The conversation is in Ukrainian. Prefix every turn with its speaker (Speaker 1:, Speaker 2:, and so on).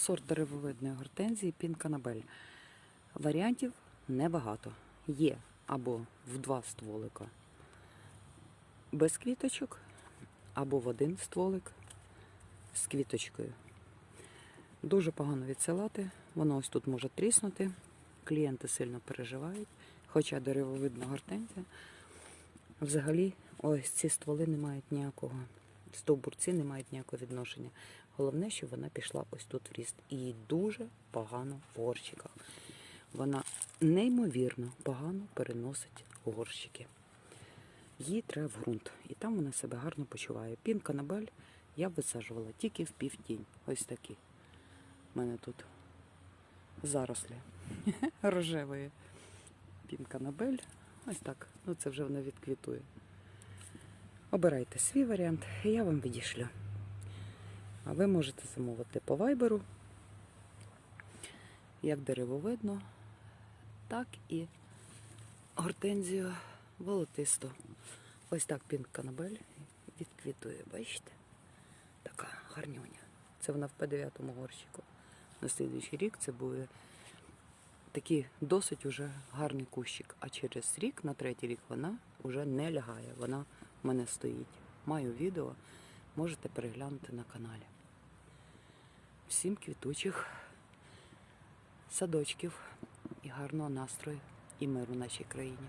Speaker 1: сорт деревовидної гортензії Пінканабель. Варіантів небагато. Є або в два стволика без квіточок, або в один стволик з квіточкою. Дуже погано відсилати, воно ось тут може тріснути. Клієнти сильно переживають, хоча деревовидна гортензія. Взагалі, ось ці стволи не мають ніякого, стовбурці не мають ніякого відношення. Головне, що вона пішла ось тут в ріст. І дуже погано в горщиках. Вона неймовірно погано переносить горщики. Їй треба в ґрунт, і там вона себе гарно почуває. Пінка Набель я висаджувала тільки в півтінь. Ось такі. У мене тут зарослі рожевої. Пінка Набель. Ось так. Ну це вже вона відквітує. Обирайте свій варіант, і я вам відішлю. А ви можете замовити по вайберу, як деревовидно, так і гортензію волотисту. Ось так пінк канабель відквітує, бачите? Така гарнюня. Це вона в П9 горщику. На слідуючий рік це буде такий досить уже гарний кущик. А через рік, на третій рік, вона вже не лягає. Вона в мене стоїть. Маю відео, можете переглянути на каналі. Всім квітучих садочків і гарного настрою і миру нашій країні.